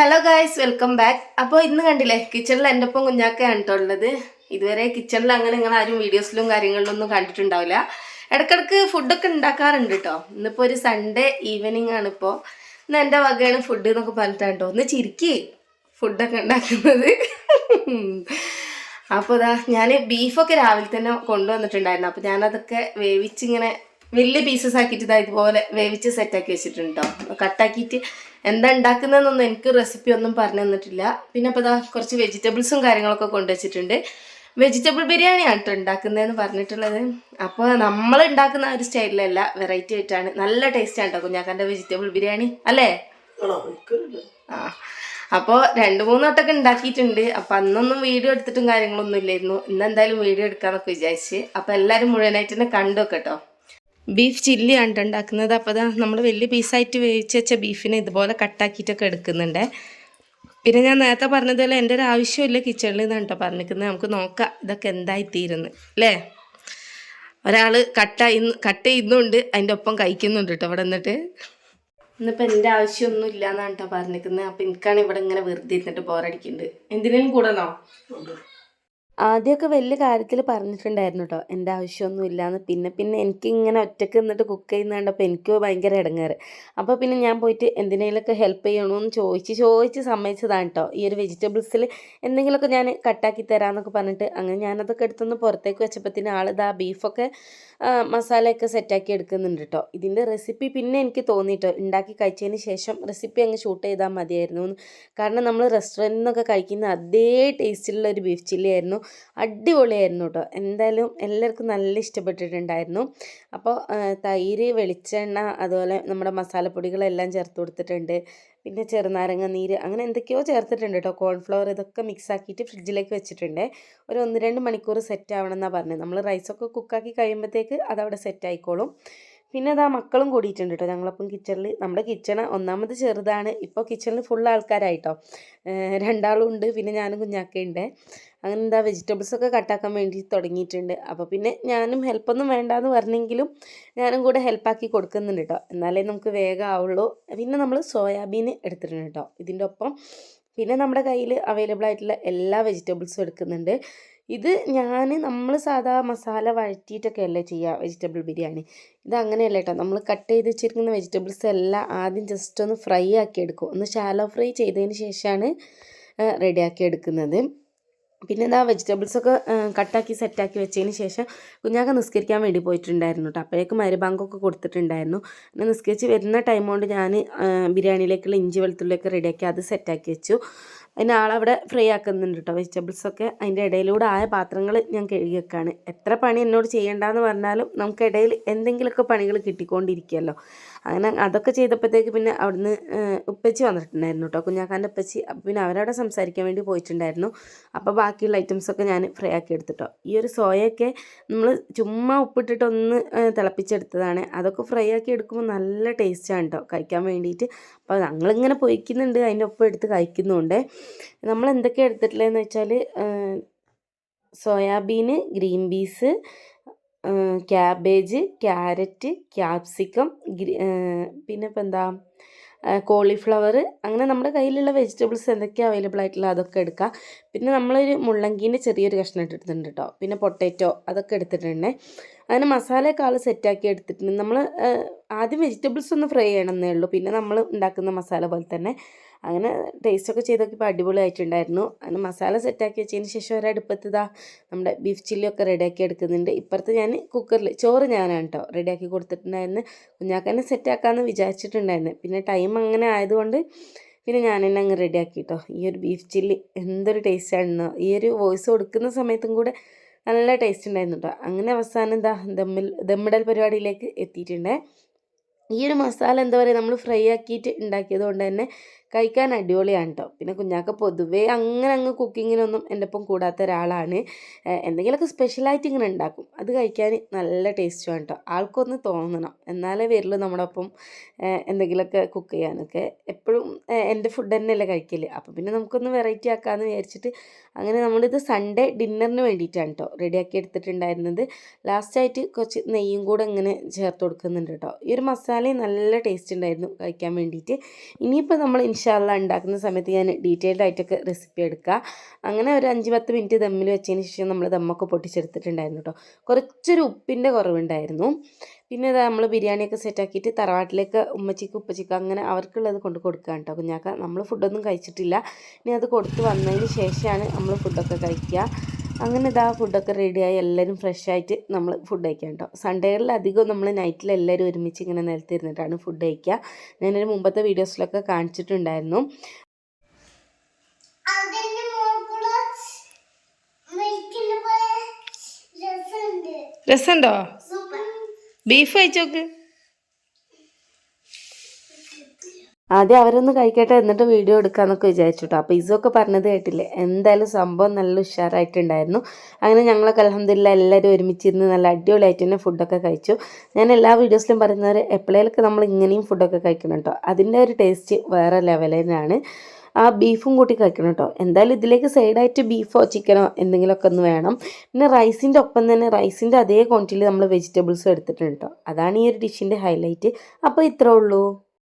Hello guys welcome back അപ്പോൾ ഇന്ന് കണ്ടില്ലേ കിച്ചണിൽ എന്റെ ഒപ്പം കുഞ്ഞാക്കയാണ് കേട്ടോ ഉള്ളത്. ഇതുവരെ കിച്ചണിൽ അങ്ങനെ നിങ്ങൾ ആരും വീഡിയോസിലും കാര്യങ്ങളിലൊന്നും കണ്ടിട്ടുണ്ടാവില്ല. ഇടക്കിടക്ക് ഫുഡൊക്കെ ഉണ്ടാക്കാറുണ്ട് കേട്ടോ ഇന്നിപ്പോൾ ഒരു സൺഡേ ഈവനിങ് ആണ് ഇപ്പോൾ ഇന്ന് എന്റെ വകയാണ് ഫുഡ് എന്നൊക്കെ പറഞ്ഞിട്ടാണ് ഒന്ന് ചിരിക്കി ഫുഡൊക്കെ ഉണ്ടാക്കുന്നത്. അപ്പോൾ ഇതാ ഞാൻ ബീഫൊക്കെ രാവിലെ തന്നെ കൊണ്ടുവന്നിട്ടുണ്ടായിരുന്നു. അപ്പോൾ ഞാനതൊക്കെ വേവിച്ചിങ്ങനെ വലിയ പീസസ് ആക്കിയിട്ട് ഇതാ ഇതുപോലെ വേവിച്ച് സെറ്റാക്കി വെച്ചിട്ടുണ്ട്? കേട്ടോ കട്ടാക്കിയിട്ട് എന്താ ഉണ്ടാക്കുന്നതെന്നൊന്നും എനിക്ക് റെസിപ്പി ഒന്നും പറഞ്ഞു തന്നിട്ടില്ല. പിന്നെ അപ്പോൾ ഇതാ കുറച്ച് വെജിറ്റബിൾസും കാര്യങ്ങളൊക്കെ കൊണ്ടുവച്ചിട്ടുണ്ട് വെജിറ്റബിൾ ബിരിയാണിയാണ് കേട്ടോ ഉണ്ടാക്കുന്നതെന്ന് പറഞ്ഞിട്ടുള്ളത്. അപ്പോൾ നമ്മൾ ഉണ്ടാക്കുന്ന ഒരു സ്റ്റൈലിലല്ല വെറൈറ്റി ആയിട്ടാണ്. നല്ല ടേസ്റ്റ് ആണ് കേട്ടോ കുഞ്ഞാക്കാന്റെ വെജിറ്റബിൾ ബിരിയാണി. അല്ലേ? ആ. അപ്പോൾ രണ്ട് മൂന്ന് വട്ടമൊക്കെ ഉണ്ടാക്കിയിട്ടുണ്ട് അപ്പം അന്നൊന്നും വീഡിയോ എടുത്തിട്ടും കാര്യങ്ങളൊന്നും ഇല്ലായിരുന്നു. ഇന്ന് എന്തായാലും വീഡിയോ എടുക്കാമെന്നൊക്കെ വിചാരിച്ച്. അപ്പോൾ എല്ലാവരും മുഴുവനായിട്ട് തന്നെ കണ്ടു കേട്ടോ ബീഫ് ചില്ലിയാണ് ഉണ്ടാക്കുന്നത് അപ്പോൾ അതാ നമ്മൾ വലിയ പീസായിട്ട് വേവിച്ച് വെച്ച ബീഫിനെ ഇതുപോലെ കട്ടാക്കിയിട്ടൊക്കെ എടുക്കുന്നുണ്ട്. പിന്നെ ഞാൻ നേരത്തെ പറഞ്ഞതുപോലെ എന്റെ ഒരു ആവശ്യമില്ല കിച്ചണിൽ നിന്നാണ് കേട്ടോ പറഞ്ഞിരിക്കുന്നത്. നമുക്ക് നോക്കാം ഇതൊക്കെ എന്തായിത്തീരുന്ന്. അല്ലേ? ഒരാൾ കട്ട കട്ട് ചെയ്യുന്നുണ്ട്. അതിന്റെ ഒപ്പം കഴിക്കുന്നുണ്ട് കേട്ടോ ഇവിടെ നിന്നിട്ട്. ഇന്നിപ്പോൾ എന്റെ ആവശ്യമൊന്നും ഇല്ല എന്നാണ് കേട്ടോ പറഞ്ഞിരിക്കുന്നത്. അപ്പം എനിക്കാണ് ഇവിടെ ഇങ്ങനെ വെറുതെ ഇരുന്നിട്ട് ബോറടിക്കുന്നുണ്ട് എന്തിനേലും കൂടണോ? ആദ്യമൊക്കെ വലിയ കാര്യത്തിൽ പറഞ്ഞിട്ടുണ്ടായിരുന്നു കേട്ടോ എന്റെ ആവശ്യമൊന്നും ഇല്ലാന്ന്. പിന്നെ പിന്നെ എനിക്ക് ഇങ്ങനെ ഒറ്റയ്ക്ക് നിന്നിട്ട് കുക്ക് ചെയ്യുന്ന കണ്ടപ്പോൾ എനിക്ക് ഭയങ്കര ഇടങ്ങേറ് അപ്പോൾ പിന്നെ ഞാൻ പോയിട്ട് എന്തിനേലൊക്കെ ഹെൽപ്പ് ചെയ്യണമെന്ന് ചോദിച്ച് ചോദിച്ച് സമ്മതിച്ചതാണ് കേട്ടോ ഈ ഒരു വെജിറ്റബിൾസിൽ എന്തെങ്കിലുമൊക്കെ ഞാൻ കട്ടാക്കി തരാമെന്നൊക്കെ പറഞ്ഞിട്ട് അങ്ങനെ ഞാനതൊക്കെ എടുത്തൊന്ന് പുറത്തേക്ക് വെച്ചപ്പോഴത്തേന് ആളിതാ ബീഫൊക്കെ മസാലയൊക്കെ സെറ്റാക്കി എടുക്കുന്നുണ്ട് കേട്ടോ ഇതിന്റെ റെസിപ്പി പിന്നെ എനിക്ക് തോന്നിയിട്ടോ ഉണ്ടാക്കി കഴിച്ചതിന് ശേഷം റെസിപ്പി അങ്ങ് ഷൂട്ട് ചെയ്താൽ മതിയായിരുന്നു കാരണം നമ്മൾ റെസ്റ്റോറന്റിൽ നിന്നൊക്കെ കഴിക്കുന്ന അതേ ടേസ്റ്റിലുള്ള ഒരു ബീഫ് ചില്ലി ആയിരുന്നു. അടിപൊളിയായിരുന്നു കേട്ടോ എന്തായാലും എല്ലാവർക്കും നല്ല ഇഷ്ടപ്പെട്ടിട്ടുണ്ടായിരുന്നു. അപ്പോൾ തൈര് വെളിച്ചെണ്ണ അതുപോലെ നമ്മുടെ മസാലപ്പൊടികളെല്ലാം ചേർത്ത് കൊടുത്തിട്ടുണ്ട്. പിന്നെ ചെറുനാരങ്ങ നീര് അങ്ങനെ എന്തൊക്കെയോ ചേർത്തിട്ടുണ്ട് കേട്ടോ കോൺഫ്ലവർ ഇതൊക്കെ മിക്സ് ആക്കിയിട്ട് ഫ്രിഡ്ജിലേക്ക് വെച്ചിട്ടുണ്ട്. ഒരു ഒന്ന് രണ്ട് മണിക്കൂർ സെറ്റ് ആവണം എന്നാണ് പറഞ്ഞത്. നമ്മൾ റൈസൊക്കെ കുക്കാക്കി കഴിയുമ്പോഴത്തേക്ക് അതവിടെ സെറ്റ് ആയിക്കോളും. പിന്നെ അതാ മക്കളും കൂടിയിട്ടുണ്ട് കേട്ടോ ഞങ്ങളപ്പം കിച്ചണിൽ നമ്മുടെ കിച്ചണ് ഒന്നാമത് ചെറുതാണ്. ഇപ്പോൾ കിച്ചണിൽ ഫുൾ ആൾക്കാരായിട്ടോ രണ്ടാളും ഉണ്ട് പിന്നെ ഞാനും കുഞ്ഞാക്കയുണ്ട്. അങ്ങനെ എന്താ വെജിറ്റബിൾസ് ഒക്കെ കട്ടാക്കാൻ വേണ്ടി തുടങ്ങിയിട്ടുണ്ട്. അപ്പോൾ പിന്നെ ഞാനും ഹെൽപ്പൊന്നും വേണ്ടാന്ന് പറഞ്ഞെങ്കിലും ഞാനും കൂടെ ഹെൽപ്പാക്കി കൊടുക്കുന്നുണ്ട് കേട്ടോ എന്നാലേ നമുക്ക് വേഗം ആവുള്ളൂ. പിന്നെ നമ്മൾ സോയാബീൻ എടുത്തിട്ടുണ്ട് കേട്ടോ ഇതിന്റെ ഒപ്പം പിന്നെ നമ്മുടെ കയ്യിൽ അവൈലബിൾ ആയിട്ടുള്ള എല്ലാ വെജിറ്റബിൾസും എടുക്കുന്നുണ്ട്. ഇത് ഞാൻ നമ്മൾ സാധാ മസാല വഴറ്റിയിട്ടൊക്കെ അല്ലേ ചെയ്യുക വെജിറ്റബിൾ ബിരിയാണി? ഇത് അങ്ങനെയല്ല കേട്ടോ നമ്മൾ കട്ട് ചെയ്ത് വെച്ചിരിക്കുന്ന വെജിറ്റബിൾസ് എല്ലാം ആദ്യം ജസ്റ്റ് ഒന്ന് ഫ്രൈ ആക്കി എടുക്കും. ഒന്ന് ഷാലോ ഫ്രൈ ചെയ്തതിന് ശേഷമാണ് റെഡിയാക്കി എടുക്കുന്നത്. പിന്നെ എന്താ വെജിറ്റബിൾസൊക്കെ കട്ടാക്കി സെറ്റാക്കി വെച്ചതിന് ശേഷം കുഞ്ഞാക്ക നിസ്കരിക്കാൻ വേണ്ടി പോയിട്ടുണ്ടായിരുന്നു കേട്ടോ അപ്പോഴേക്ക് മരുബാങ്കൊക്കെ കൊടുത്തിട്ടുണ്ടായിരുന്നു. പിന്നെ നിസ്കരിച്ച് വരുന്ന ടൈം കൊണ്ട് ഞാൻ ബിരിയാണിയിലേക്കുള്ള ഇഞ്ചി വെളുത്തുള്ളിയൊക്കെ റെഡിയാക്കി അത് സെറ്റാക്കി വെച്ചു. അതിന് ആളവിടെ ഫ്രൈ ആക്കുന്നുണ്ട് കേട്ടോ വെജിറ്റബിൾസൊക്കെ അതിന്റെ ഇടയിലൂടെ ആയ പാത്രങ്ങൾ ഞാൻ കഴുകി വെക്കാണ്. എത്ര പണി എന്നോട് ചെയ്യേണ്ടെന്ന് പറഞ്ഞാലും നമുക്ക് ഇടയിൽ എന്തെങ്കിലുമൊക്കെ പണികൾ കിട്ടിക്കൊണ്ടിരിക്കുമല്ലോ അങ്ങനെ അതൊക്കെ ചെയ്തപ്പോഴത്തേക്ക് പിന്നെ അവിടുന്ന് ഉപ്പച്ചി വന്നിട്ടുണ്ടായിരുന്നു കേട്ടോ കുഞ്ഞാക്കാന്റെ ഉപ്പച്ചി. പിന്നെ അവരവിടെ സംസാരിക്കാൻ വേണ്ടി പോയിട്ടുണ്ടായിരുന്നു. അപ്പോൾ ബാക്കിയുള്ള ഐറ്റംസൊക്കെ ഞാൻ ഫ്രൈ ആക്കി എടുത്തിട്ടോ ഈ ഒരു സോയൊക്കെ നമ്മൾ ചുമ്മാ ഉപ്പിട്ടിട്ടൊന്ന് തിളപ്പിച്ചെടുത്തതാണ്. അതൊക്കെ ഫ്രൈ ആക്കി എടുക്കുമ്പോൾ നല്ല ടേസ്റ്റാണ് കേട്ടോ കഴിക്കാൻ വേണ്ടിയിട്ട്. അപ്പോൾ ഞങ്ങളിങ്ങനെ പൊയ്ക്കുന്നുണ്ട്. അതിന്റെ ഒപ്പം എടുത്ത് കഴിക്കുന്നുണ്ട്. നമ്മൾ എന്തൊക്കെ എടുത്തിട്ടുള്ളതെന്ന് വെച്ചാൽ soyabean green peas cabbage carrot capsicum പിന്നെ ഇപ്പം എന്താ കോളിഫ്ലവർ അങ്ങനെ നമ്മുടെ കയ്യിലുള്ള വെജിറ്റബിൾസ് എന്തൊക്കെയാണ് അവൈലബിൾ ആയിട്ടുള്ള അതൊക്കെ എടുക്കുക പിന്നെ നമ്മളൊരു മുള്ളങ്കീന്റെ ചെറിയൊരു കഷ്ണം എടുത്തിട്ടുണ്ട് കേട്ടോ പിന്നെ പൊട്ടാറ്റോ അതൊക്കെ എടുത്തിട്ടുണ്ട്. അങ്ങനെ മസാലയൊക്കെ ആൾ സെറ്റാക്കി എടുത്തിട്ടുണ്ട്. നമ്മൾ ആദ്യം വെജിറ്റബിൾസ് ഒന്ന് ഫ്രൈ ചെയ്യണമെന്നേ ഉള്ളൂ. പിന്നെ നമ്മൾ ഉണ്ടാക്കുന്ന മസാല പോലെ തന്നെ. അങ്ങനെ ടേസ്റ്റൊക്കെ ചെയ്ത് നോക്കിയപ്പോൾ അടിപൊളിയായിട്ടുണ്ടായിരുന്നു. അങ്ങനെ മസാല സെറ്റാക്കി വെച്ചതിന് ശേഷം ഒരടുപ്പത്ത് ഇതാ നമ്മുടെ ബീഫ് ചില്ലിയൊക്കെ റെഡിയാക്കി എടുക്കുന്നുണ്ട്. ഇപ്പുറത്ത് ഞാൻ കുക്കറിൽ ചോറ് ഞാനാണ് കേട്ടോ റെഡിയാക്കി കൊടുത്തിട്ടുണ്ടായിരുന്നു. കുഞ്ഞാക്കന്നെ സെറ്റാക്കാമെന്ന് വിചാരിച്ചിട്ടുണ്ടായിരുന്നു. പിന്നെ ടൈം അങ്ങനെ ആയതുകൊണ്ട് പിന്നെ ഞാൻ തന്നെ അങ്ങ് റെഡിയാക്കി കേട്ടോ ഈ ഒരു ബീഫ് ചില്ലി എന്തൊരു ടേസ്റ്റാണെന്നോ ഈ ഒരു വോയിസ് കൊടുക്കുന്ന സമയത്തും കൂടെ നല്ല ടേസ്റ്റ് ഉണ്ടായിരുന്നു കേട്ടോ അങ്ങനെ അവസാനം എന്താ ദമ്മിൽ ദമ്മിടൽ പരിപാടിയിലേക്ക് എത്തിയിട്ടുണ്ട്. ഈ ഒരു മസാല എന്താ പറയുക നമ്മൾ ഫ്രൈ ആക്കിയിട്ട് ഉണ്ടാക്കിയത് കൊണ്ട് തന്നെ കഴിക്കാൻ അടിപൊളിയാണ് കേട്ടോ പിന്നെ കുഞ്ഞാക്ക പൊതുവേ അങ്ങനെ അങ്ങ് കുക്കിങ്ങിനൊന്നും എന്റെ ഒപ്പം കൂടാത്ത ഒരാളാണ്. എന്തെങ്കിലുമൊക്കെ സ്പെഷ്യലായിട്ട് ഇങ്ങനെ ഉണ്ടാക്കും. അത് കഴിക്കാൻ നല്ല ടേസ്റ്റുമാണ് കേട്ടോ ആൾക്കൊന്ന് തോന്നണം. എന്നാലേ വരുള്ളൂ നമ്മുടെ ഒപ്പം എന്തെങ്കിലുമൊക്കെ കുക്ക് ചെയ്യാനൊക്കെ. എപ്പോഴും എന്റെ ഫുഡ് തന്നെയല്ലേ കഴിക്കൽ. അപ്പോൾ പിന്നെ നമുക്കൊന്ന് വെറൈറ്റി ആക്കാമെന്ന് വിചാരിച്ചിട്ട് അങ്ങനെ നമ്മളിത് സൺഡേ ഡിന്നറിന് വേണ്ടിയിട്ടാണ് കേട്ടോ റെഡിയാക്കി എടുത്തിട്ടുണ്ടായിരുന്നത് ലാസ്റ്റായിട്ട് കുറച്ച് നെയ്യും കൂടെ ഇങ്ങനെ ചേർത്ത് കൊടുക്കുന്നുണ്ട് കേട്ടോ. ഈ ഒരു മസാലയും നല്ല ടേസ്റ്റ് ഉണ്ടായിരുന്നു കഴിക്കാൻ വേണ്ടിയിട്ട്. ഇനിയിപ്പോൾ നമ്മൾ ഇൻഷാല്ല ഉണ്ടാക്കുന്ന സമയത്ത് ഞാൻ ഡീറ്റെയിൽഡ് ആയിട്ടൊക്കെ റെസിപ്പി എടുക്കുക. അങ്ങനെ ഒരു അഞ്ച് പത്ത് മിനിറ്റ് ദമ്മിൽ വെച്ചതിന് ശേഷം നമ്മൾ ദമ്മൊക്കെ പൊട്ടിച്ചെടുത്തിട്ടുണ്ടായിരുന്നു കേട്ടോ കുറച്ചൊരു ഉപ്പിന്റെ കുറവുണ്ടായിരുന്നു. പിന്നെ നമ്മൾ ബിരിയാണിയൊക്കെ സെറ്റാക്കിയിട്ട് തറവാട്ടിലേക്ക് ഉമ്മച്ചിക്ക് ഉപ്പച്ചിക്ക് അങ്ങനെ അവർക്കുള്ളത് കൊണ്ട് കൊടുക്കുക കേട്ടോ കുഞ്ഞാക്ക നമ്മൾ ഫുഡൊന്നും കഴിച്ചിട്ടില്ല. ഇനി അത് കൊടുത്ത് വന്നതിന് ശേഷമാണ് നമ്മൾ ഫുഡൊക്കെ കഴിക്കുക. അങ്ങനെ ഇതാ ഫുഡൊക്കെ റെഡിയായി എല്ലാവരും ഫ്രഷ് ആയിട്ട് നമ്മൾ ഫുഡ് കഴിക്കാം കേട്ടോ സൺഡേകളിൽ അധികം നമ്മൾ നൈറ്റിൽ എല്ലാവരും ഒരുമിച്ച് ഇങ്ങനെ നിലത്തിരുന്നിട്ടാണ് ഫുഡ് കഴിക്കുക ഞാനൊരു മുമ്പത്തെ വീഡിയോസിലൊക്കെ കാണിച്ചിട്ടുണ്ടായിരുന്നു. രസമുണ്ട് ബീഫ് കഴിച്ചോക്ക്. ആദ്യം അവരൊന്ന് കഴിക്കട്ടെ എന്നിട്ട് വീഡിയോ എടുക്കാമെന്നൊക്കെ വിചാരിച്ചു കേട്ടോ അപ്പോൾ ഇസൊക്കെ പറഞ്ഞത് കേട്ടില്ലേ? എന്തായാലും സംഭവം നല്ല ഉഷാറായിട്ടുണ്ടായിരുന്നു. അങ്ങനെ ഞങ്ങളൊക്കെ അലഹമില്ല എല്ലാവരും ഒരുമിച്ചിരുന്ന് നല്ല അടിപൊളിയായിട്ട് തന്നെ ഫുഡൊക്കെ കഴിച്ചു. ഞാൻ എല്ലാ വീഡിയോസിലും പറയുന്നവർ എപ്പോഴേലൊക്കെ നമ്മൾ ഇങ്ങനെയും ഫുഡൊക്കെ കഴിക്കണം കേട്ടോ അതിന്റെ ഒരു ടേസ്റ്റ് വേറെ ലെവലിനാണ് ആ ബീഫും കൂട്ടി കഴിക്കണം കേട്ടോ എന്തായാലും ഇതിലേക്ക് സൈഡായിട്ട് ബീഫോ ചിക്കനോ എന്തെങ്കിലുമൊക്കെ ഒന്ന് വേണം. പിന്നെ റൈസിന്റെ ഒപ്പം തന്നെ റൈസിന്റെ അതേ ക്വാണ്ടിറ്റിയിൽ നമ്മൾ വെജിറ്റബിൾസും എടുത്തിട്ടുണ്ട് കേട്ടോ അതാണ് ഈ ഒരു ഡിഷിന്റെ ഹൈലൈറ്റ് അപ്പോൾ ഇത്രേ ഉള്ളൂ.